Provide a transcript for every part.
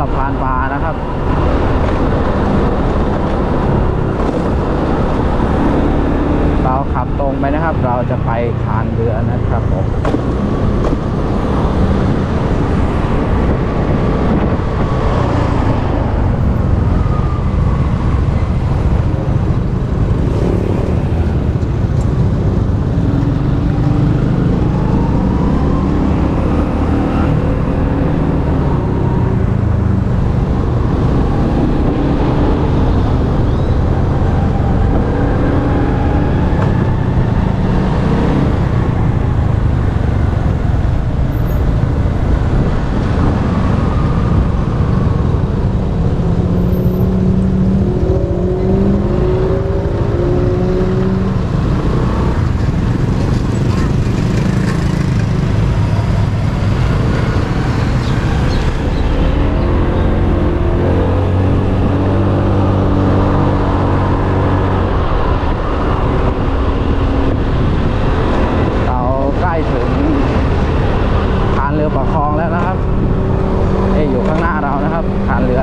สะพานปลานะครับเราขับตรงไปนะครับ เราจะไปคานเรือนะครับผม เราใกล้ถึงคานเรือประคองแล้วนะครับเอยอยู่ข้างหน้าเรานะครับคานเรือ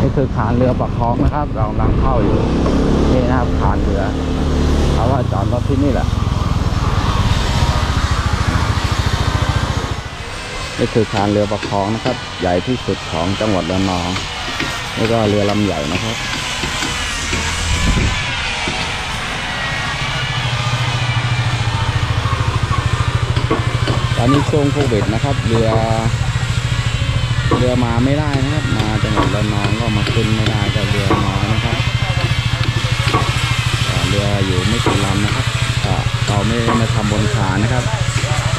นี่คือคาน เรือประคองนะครับเรากำลังเข้าอยู่นี่นะครับคานเรือเขาว่าจอดรถที่นี่แหละนี่คือคานเรือประคองนะครับ ใหญ่ที่สุดของจังหวัดระนองนี่ก็เรือลำใหญ่นะครับตอนนี้ช่วงโควิดนะครับ เรือเรือมาไม่ได้นะครับมา หวัดระนองก็มาขึ้นไม่ได้ก็เรือน้อยนะครับเรืออยู่ไม่กี่ลำนะครับเราไม่ได้มาทำบนคานะครับ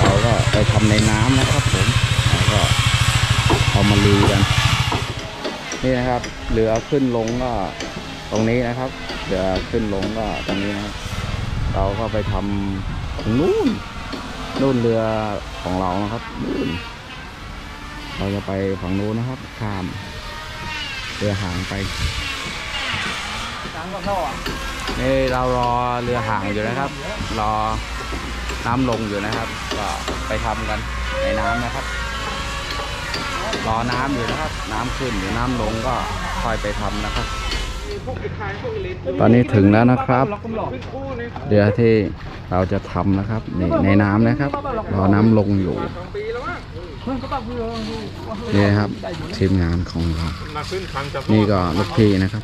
เราก็ไปทำในน้ำนะครับผมแล้วก็เอามาลุยกัน นี่นะครับเรือขึ้นลงก็ตรงนี้นะครับเรือขึ้นลงก็ตรงนี้นะครับ เราก็ไปทำตรงนู้นนู่นเรือของเรานะครับนู่นเราจะไปฝั่งนู้นนะครับ ข้าม เรือหางไปนี่เรารอเรือหางอยู่นะครับ รอน้ำลงอยู่นะครับ ก็ไปทำกันในน้ำนะครับ รอน้ำอยู่นะครับ น้ำขึ้นหรือน้ำลงก็ค่อยไปทำนะครับ ตอนนี้ถึงแล้วนะครับเรือที่เราจะทำนะครับนี่ในน้ำนะครับ รอน้ำลงอยู่ นี่นะครับทีมงานของเรามาขึ้นคันจะนี่ก็ลูกพี่นะครับ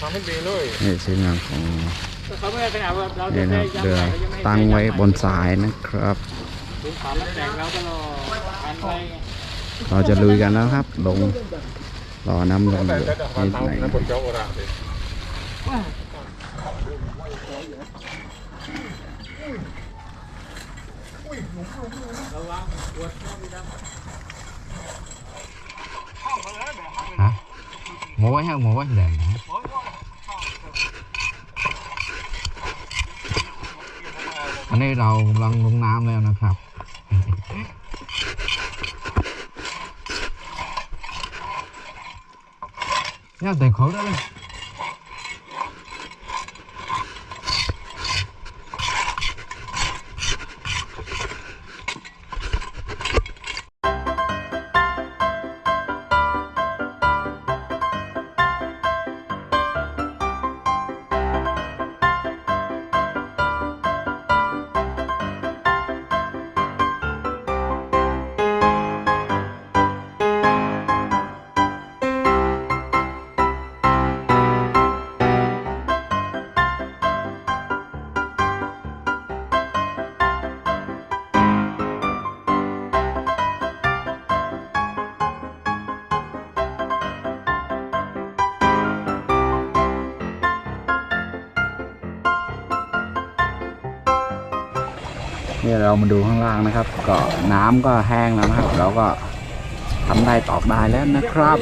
ทำให้ดีเลยนี่ทีมงานของเราเขาไม่ได้ขนาดว่าเรานี่นะครับเรือตั้งไว้บนสายนะครับถึงความแตกแล้วก็รอการไปไงเราจะลุยกันแล้วครับ ลงรอน้ำลงอยู่แต่แต่ความนิดเท้าหน่อยนะบนเจ้าโอราเลยฮะหมูไว้ฮะหมู hả? Mỗi ha mỗi đèn hả? Anh ấy đầu lần lùng nam này nó khập. Nhá để khổ đó đi นี่เรามาดูข้างล่างนะครับ ก็น้ำก็แห้งแล้วนะครับ เราก็ทำได้ตอกได้แล้วนะครับ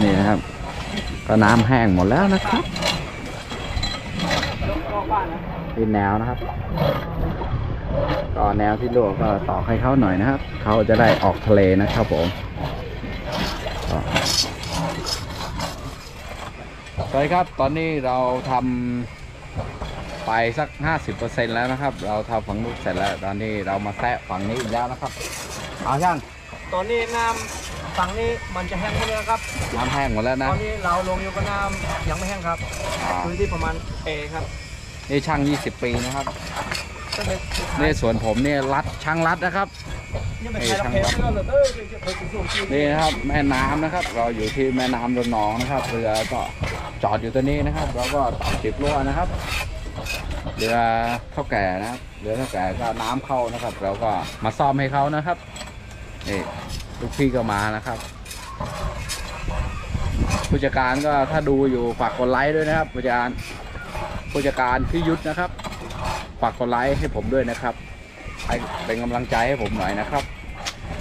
นี่นะครับ ก็น้ำแห้งหมดแล้วนะครับเป็นแนวนะครับก็แนวที่ลวกก็ตอกให้เขาหน่อยนะครับ เขาจะได้ออกทะเลนะครับผมสวัสดีครับ ตอนนี้เราทำ ไปสัก 50%แล้วนะครับ เราทำฝั่งนู้นเสร็จแล้ว ตอนนี้เรามาแทะฝั่งนี้อีกแล้วนะครับ เอาช่างตอนนี้น้ำฝั่งนี้มันจะแห้งหมดแล้วครับ น้ำแห้งหมดแล้วตนะอนนี้เราลงอยู่กับน้ำยังไม่แห้งครับอ่าพื้นที่ประมาณเอครับ นี่ช่าง 20 ปีนะครับก็เลยนี่สวนผมเนี่ยรัดช่างรัดนะครับยังไม่ใช่เราเพลงก็เลยเออจะไปถึงสูงที่นี่นะครับแม่น้ำนะครับ เราอยู่ที่แม่น้ำระนองนะครับ เรือก็จอดอยู่ตัวนี้นะครับเราก็ต่อจิบรั่วนะครับ เรือเท่าแก่นะครับเรือเท่าแก่ก็น้ำเข้านะครับ เราก็มาซ่อมให้เขานะครับนี่ลูกพี่ก็มานะครับผู้จัดการก็ถ้าดูอยู่ฝากกดไลค์ด้วยนะครับผู้จัดการผู้จัดการพี่ยุทธนะครับฝากกดไลค์ให้ผมด้วยนะครับให้เป็นกำลังใจให้ผมหน่อยนะครับ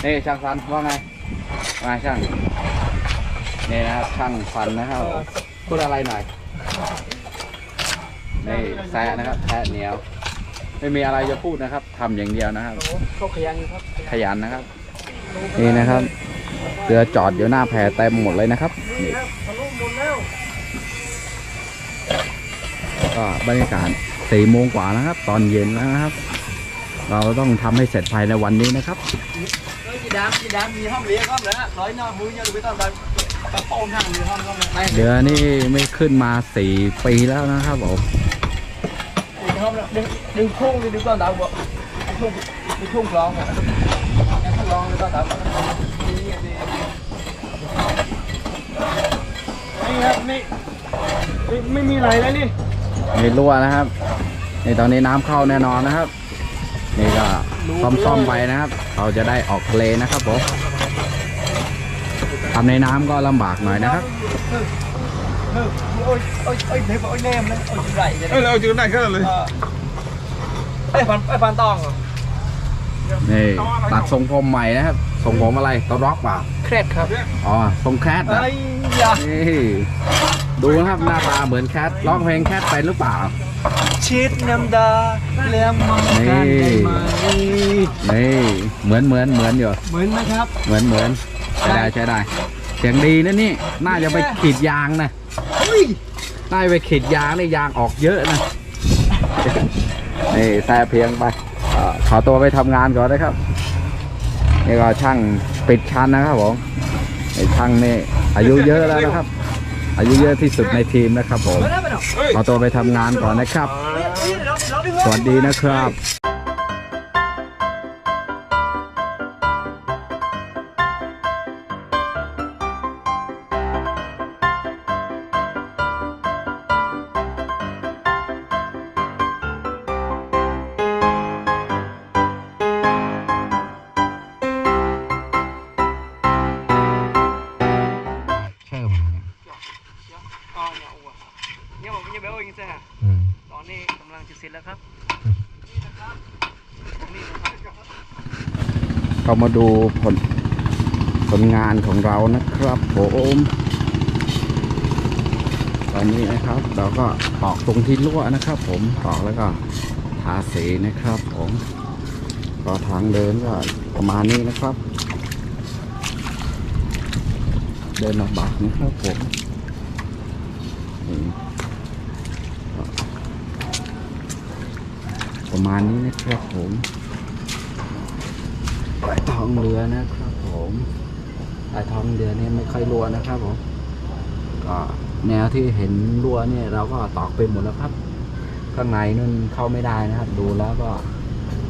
นี่ช่างฟันว่าไงมาช่างนี่นะครับช่างฟันนะครับพูดอะไรหน่อย นี่แซะนะครับแทะเหนียว ไม่มีอะไรจะพูดนะครับทำอย่างเดียวนะครับ เขาขยันอยู่ครับขยันนะครับ นี่นะครับเรือจอดอยู่หน้าแพเต็มหมดเลยนะครับนี่ทะลุหมดแล้วก็บรรยากาศสี่โมงกว่านะครับ ตอนเย็นแล้วนะครับ เราต้องทำให้เสร็จภายในวันนี้นะครับเฮ้ยจีดามจีดามมีห้องเลี้ยงครับนะร้อยหน้ามือยังดูไปตอนแบบกระโปรงทางมีห้องก็ไม่เรือนี่ไม่ขึ้นมาสี่ปีแล้วนะครับผม ดึงห้องดึงดึงทุ่งดึงตอนดาวบอกดึงทุ่งดึงทุ่งลองลองดึงตอนดาวนี่ครับไม่ไม่มีอะไรแล้วนี่มีรั่วนะครับนี่ตอนนี้น้ำเข้าแน่นอนนะครับ นี่ก็ซ่อมๆไปนะครับ เราจะได้ออกทะเลนะครับผมทำในน้ำก็ลำบากหน่อยนะครับ โอ้ยโอ้ยโอ้ยเดี๋ยวโอ้ยแนมเลยโอ้ยจุดไหลเลยเอ้ยเราจืดได้แค่นั้นเลย ไอ้ฟันไอ้ฟันตองเหรอนี่ตัดทรงผมใหม่นะครับทรงผมอะไรตอร็อกเปล่าเครดครับอ๋อทรงแคทนะไอ้ยานี่ดูนะครับหน้าตาเหมือนแคทร้องเพลงแคทไปหรือเปล่า ชิดน้ำดาแล้วมองกันได้ไหมนี่เหมือนเหมือนเหมือนอยู่เหมือนไหมครับ เหมือนเหมือนใช้ได้ใช้ได้เสียงดีนะนี่น่าจะไปขีดยางนะ เฮ้ยน่าจะไปขีดยางนี่ยางออกเยอะนะนี่แซ่เพียงไปเอ่อขอตัวไปทำงานก่อนนะครับนี่ก็ช่างปิดชั้นนะครับผมไอ้ช่างนี่อายุเยอะแล้วนะครับ อายุเยอะที่สุดในทีมนะครับผมไม่ได้ไม่ได้ขอตัวไปทำงานก่อนนะครับ สวัสดีนะครับ เสร็จแล้วครับเรามาดูผลผลงานของเรานะครับผมตอนนี้นะครับ เราก็ตอกตรงที่รั่วนะครับ ผมตอกแล้วก็ทาสีนะครับผมก็ทางเดินก็ประมาณนี้นะครับ เดินลำบากนะครับผมนี่ก็ ประมาณนี้นะครับผมใต้ท้องเรือนะครับผมใต้ท้องเรือเนี่ยไม่ค่อยรั่วนะครับผมก็แนวที่เห็นรั่วเนี่ยเราก็ตอกไปหมดแล้วครับ ข้างในนั่นเข้าไม่ได้นะครับ ดูแล้วก็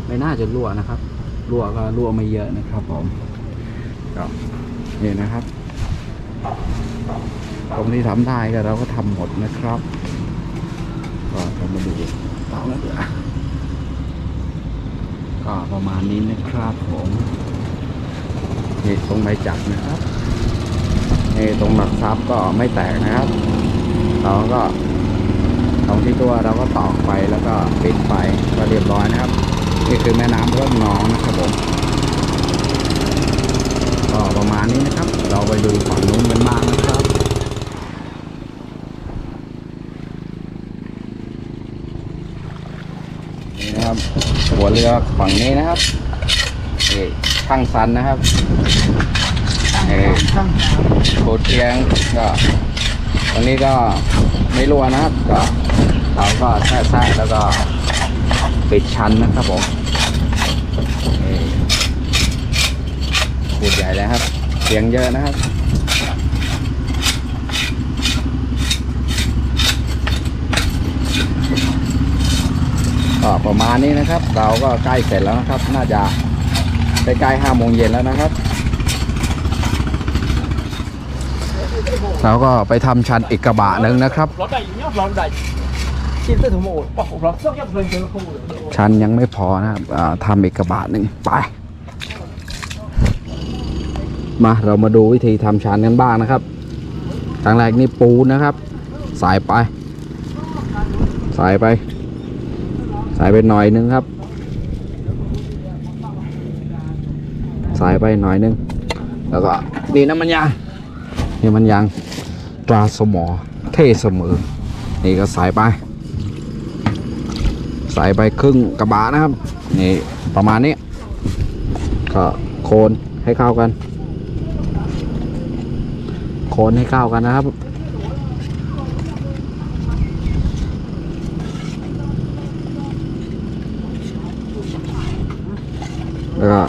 ไม่น่าจะรั่วนะครับรั่วก็รั่วไม่เยอะนะครับผมก็นี่นะครับตรงที่ทำได้ก็เราก็ทำหมดนะครับ ก็มาดูต่อแล้วเดี๋ยว ก็ประมาณนี้นะครับผมนี่ตรงใบจับนะครับนี่ตรงหลักซับก็ไม่แตกนะครับเราก็ตรงที่ตัวเราก็ตอกไปแล้วก็ปิดไปก็เรียบร้อยนะครับนี่คือแม่น้ำเริ่มนองนะครับผมก็ประมาณนี้นะครับ เราไปดูฝั่งนู้นกันบ้างนะครับนี่นะครับ หัวเรือฝั่งนี้นะครับนี่ช่างซันนะครับนี่โคเทียงก็ตรงนี้ก็ไม่รั่วนะครับ ก็เราก็แช่แช่แล้วก็ปิดชั้นนะครับผมขูดใหญ่เลยครับเสียงเยอะนะครับ ก็ประมาณนี้นะครับ เราก็ใกล้เสร็จแล้วนะครับ น่าจะใกล้ๆห้าโมงเย็นแล้วนะครับเราก็ไปทำชันอีกกระบะหนึ่งนะครับรถใดอยู่เนี่ยรถใดชิ้นเส้นถุงหมดปอกรถต้องยับเลยเจอคู่เลยชันยังไม่พอนะครับอ่าทำอีกกระบะหนึ่งไป มาเรามาดูวิธีทำชันกันบ้างนะครับครั้งแรกนี่ปูนนะครับใส่ไปใส่ไป ใส่ไปหน่อยนึงครับใส่ไปหน่อยนึง แล้วก็นี่น้ำมันยางนี่มันยางตราสมอเท่เสมอ นี่ก็ใส่ไปใส่ไปครึ่งกระบะนะครับ นี่ประมาณนี้ ก็โคนให้เข้ากัน โคนให้เข้ากันนะครับ แล้วก็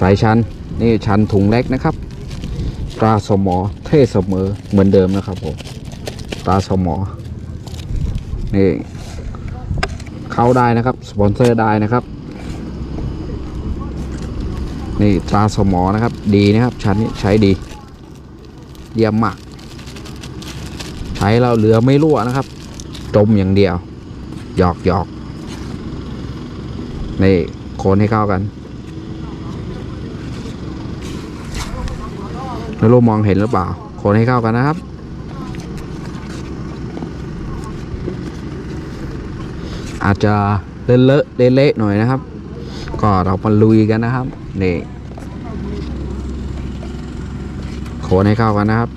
สายชันนี่ชันถุงเล็กนะครับ ตราสมอเท่เสมอเหมือนเดิมนะครับผมตราสมอนี่เข้าได้นะครับสปอนเซอร์ได้นะครับ นี่ตราสมอนะครับ ดีนะครับชั้นนี้ใช้ดี เยี่ยมมาก ใช้แล้วเรือไม่รั่วนะครับ จมอย่างเดียวหยอกหยอกนี่ คนให้เข้ากันไม่รู้มองเห็นหรือเปล่าโคนให้เข้ากันนะครับ อาจจะเลอะเละๆเละๆหน่อยนะครับ ก็เรามาลุยกันนะครับนี่โคนให้เข้ากันนะครับ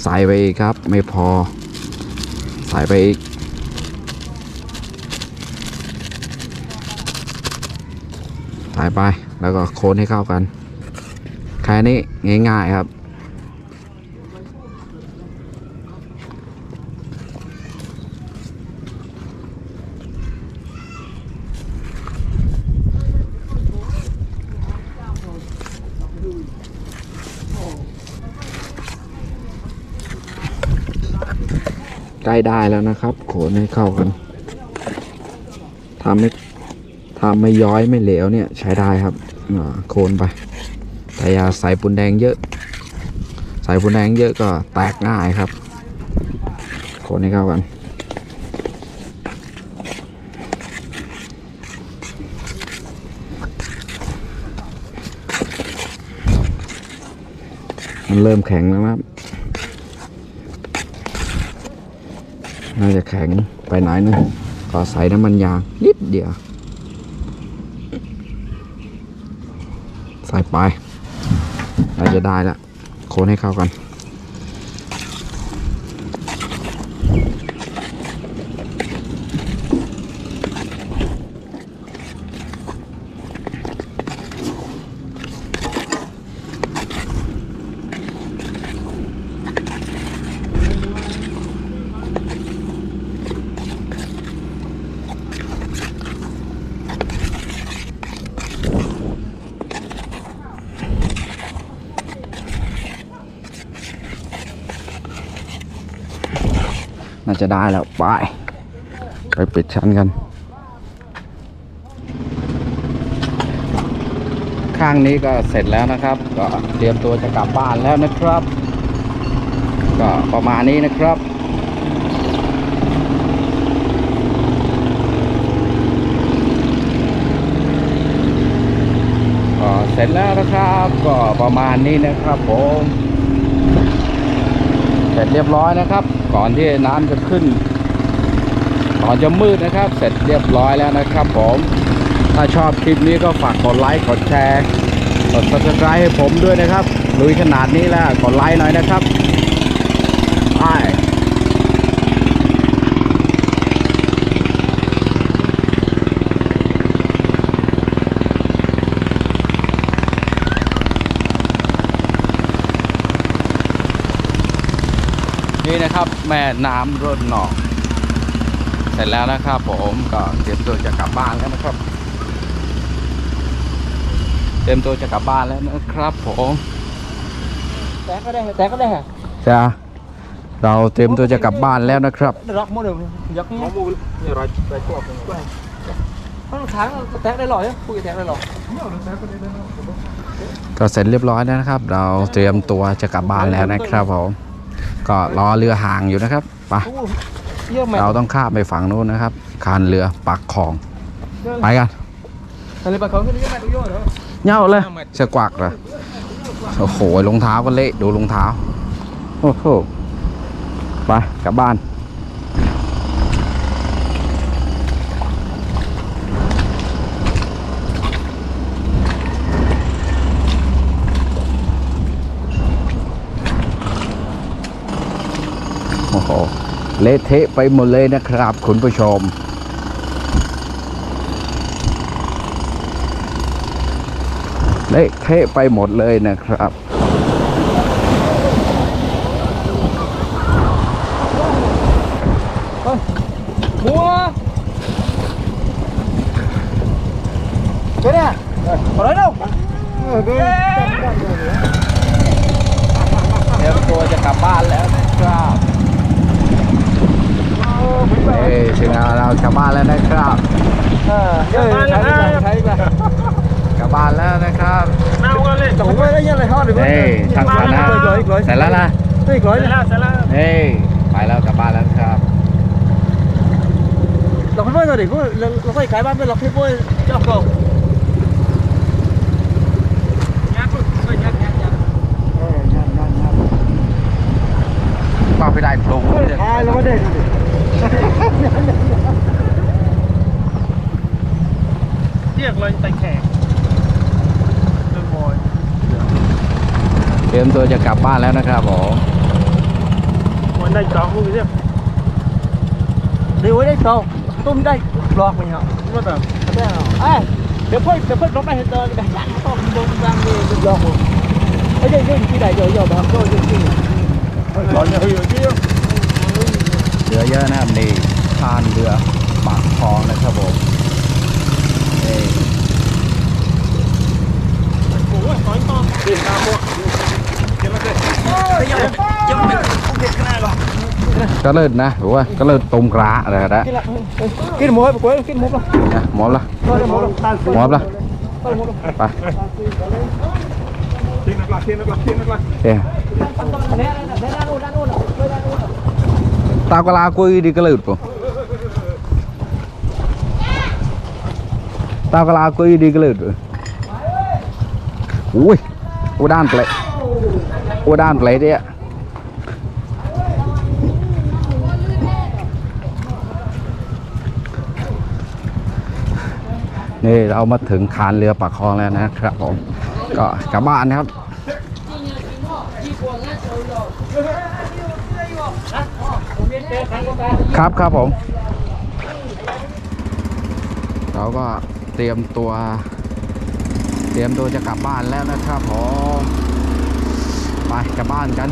ก็ใสไปครับ ไม่พอใส่ไปอีกใส่ไปแล้วก็โคนให้เข้ากันแค่นี้ง่ายๆครับ ใกล้ได้แล้วนะครับ โขนให้เข้ากันทำไม่ทำไม่ย้อยไม่เหลวเนี่ยใช้ได้ครับโคนไป แต่อย่าใส่ปูนแดงเยอะ ใส่ปูนแดงเยอะก็แตกง่ายครับ โคนให้เข้ากันมันเริ่มแข็งแล้วนะครับ น่าจะแข็งไปไหนนึงก็ใส่น้ำมันยางนิดเดียว ใส่ไปเราจะได้ละ โคนให้เข้ากัน จะได้แล้ว ไป ไปปิดชั้นกัน ข้างนี้ก็เสร็จแล้วนะครับ ก็เตรียมตัวจะกลับบ้านแล้วนะครับ ก็ประมาณนี้นะครับก็เสร็จแล้วนะครับ ก็ประมาณนี้นะครับผม เสร็จเรียบร้อยนะครับ ก่อนที่น้ำจะขึ้นก่อนจะมืดนะครับ เสร็จเรียบร้อยแล้วนะครับ ผม ถ้าชอบคลิปนี้ก็ฝากกดไลค์กดแชร์กด subscribe ให้ผมด้วยนะครับลุยขนาดนี้แล้วกดไลค์หน่อยนะครับไปนี่นะครับ แม่น้ำรุ่นหนองเสร็จแล้วนะครับผมก็เตรียมตัวจะกลับบ้านแล้วนะครับ เตรียมตัวจะกลับบ้านแล้วนะครับผมแต่ก็ได้แต่ก็ได้ฮะจ้าเราเตรียมตัวจะกลับบ้านแล้วนะครับรักหมดเลยยักษ์มอมูลนี่ไรไรกรอบเลยมันทางแต่ได้หล่อเนี่ยคุยแต่ได้หล่อก็เสร็จเรียบร้อยแล้วนะครับ เราเตรียมตัวจะกลับบ้านแล้วนะครับผม ก็รอเรือห่างอยู่นะครับไปเยอะไหมเราต้องข้ามไปฝั่งนู้นนะครับ คานเรือปากคลอง ไปกันอะไรปะเขาขึ้นเยอะไหมตัวโย่เหรอเหย่าเลยเสือกวักเหรอโอ้โหรองเท้าก็เละดูรองเท้า โอ้โหไปกลับบ้าน โอ้โห เละเทะไปหมดเลยนะครับคุณผู้ชม เละเทะไปหมดเลยนะครับ มัวเดี๋ยวเนี่ยขอเลยเร็ว เตรียมตัวจะกลับบ้านแล้วนะครับเอ้ยถึงเรากลับบ้านแล้วนะครับ เอ อเดี๋ยวใช้ไปใช้ไปกลับบ้านแล้วนะครับน้าก็เล่นแต่ผมไม่ได้ยังไรทอดหรือเฮ้ยช่างสานะเสร็จแล้วนะเฮ้ยร้อยเสร็จแล้วเสร็จแล้วเฮ้ยไปแล้วกลับบ้านแล้วครับเราไม่ได้ดิพวกเราก็ขายบ้านเป็นเราเพื่อพวกเจ้าเก่ายักษ์ก็ยักษ์ยักษ์ยักษ์ว่าไปได้ปรุงขายเราไม่ได้เรี ยกเลยไต่แขกเรื่องบอยเตรียมตัวจะกลับบ้านแล้วนะครับผมวันได้จองมึงเนี่ยเดี๋ยวไว้ได้ต่อตุ้มได้หลอกมันเหรอว่าแต่ไม่เอาเอ้ยเดี๋ยวเพิ่งเดี๋ยวเพิ่งลงไปเห็นเดินแบบยันต้องลงกลางนี่หลอกผมไอ้เด็กนี่ที่ไหนเดี๋ยวเดี๋ยวแบบก็จริงร้อนเนี่ยเฮ้ยเที่ยวเรือเยอะนะครับนี่ทานเรือปากคลองนะครับผม เอ้ย โอ้ยถอยต่อตีนตามพวกเดี๋ยวมาเกิด ยังยังไม่เด็กขนาดหรอ ก็เลิศนะหรือว่าก็เลิศต้มกระอะไรนะ กินละกินหมูให้ไปกุ้ยกินหมูละ นะหมอละ ก็ได้หมูละ หมอละ ก็ได้หมูละ ไป เที่ยงนักลักเที่ยงนักลักเที่ยงนักลัก เอ้ย เนี่ยเนี่ยด้า ตากลากุยดีก็เลยดีก็เลิศปะอุ้ยอุดานเปลอุดานเปลเดียนี่เรามาถึงคานเรือปากคลองแล้วนะครับผมก็กลับบ้านนะครับครับครับผม เราก็ ตรียมตัว เตรียมตัวจะกลับบ้านแล้วนะครับผมไปกลับบ้านกัน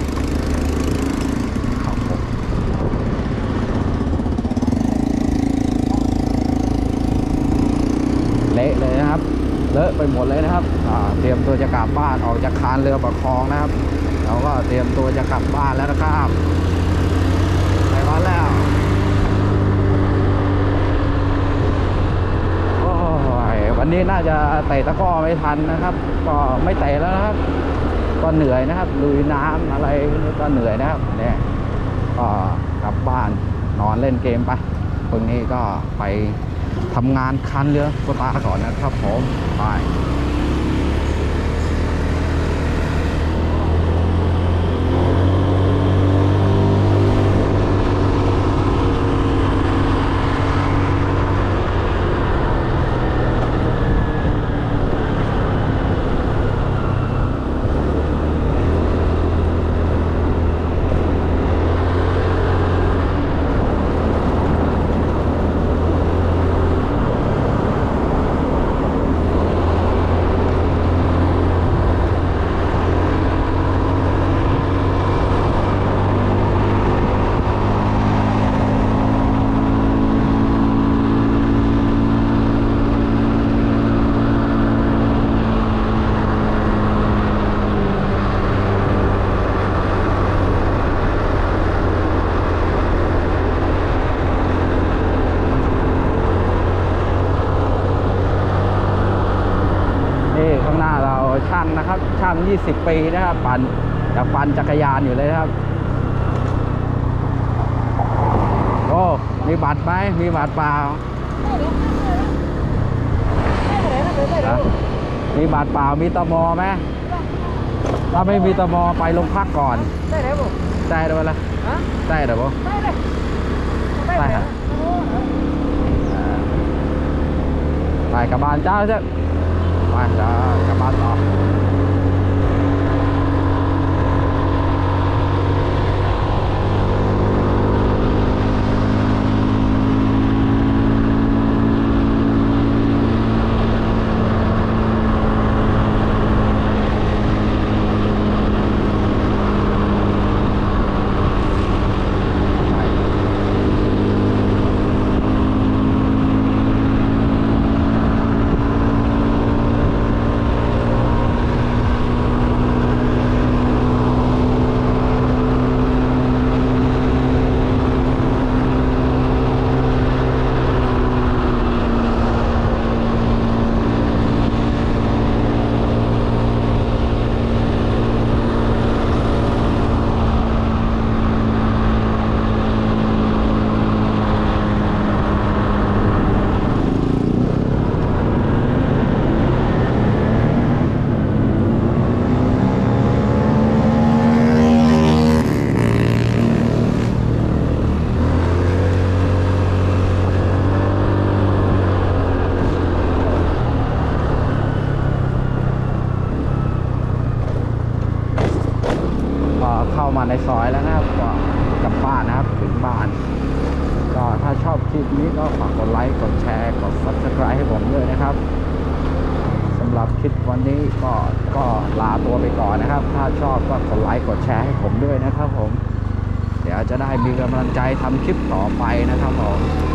เละเลยนะครับ เลอะไปหมดเลยนะครับเตรียมตัวจะกลับบ้านออกจากคานเรือประคองนะครับ เราก็เตรียมตัวจะกลับบ้านแล้วนะครับไปบ้านแล้ว โอ้ยวั นนี้น่าจะเตะตะก้อไม่ทันนะครับ ก็ไม่เตะแล้วนะครับ ก็เหนื่อยนะครับลุยน้ำอะไรก็เหนื่อยนะครับเนี่ยก็กลับบ้านนอนเล่นเกมไปพรุ่งนี้ก็ไปทำงานคันเรือสตาร์ก่อนนะครับผมไป นี่ข้างหน้าเราช่างนะครับ ช่าง 20 ปีนะครับปั่นจะปั่นจักรยานอยู่เลยนะครับโอ้มีบัตรไหมมีบัตรเปล่าฮะมีบัตรเปล่ามีตมไหมถ้าไม่มีตมไปโรงพักก่อนได้แล้วผมได้ด้วยละฮะได้เดี๋ยวบ่ได้เลยได้ค่ะไปกลับบ้านเจ้าเจ้าไปเดี๋ยวกลับบ้านต่อ ก็เข้ามา ในซอยแล้วนะครับก็กลับบ้านนะครับถึงบ้าน ก็ถ้าชอบคลิปนี้ก็ฝากกดไลค์กดแชร์กด subscribe ให้ผมด้วยนะครับสำหรับคลิปวันนี้ก็ก็ลาตัวไปก่อนนะครับ ถ้าชอบก็กดไลค์กดแชร์ให้ผมด้วยนะครับผม เดี๋ยวจะได้มีกำลังใจทำคลิปต่อไปนะครับผมก็ฝากกดไลค์ด้วยนะครับผม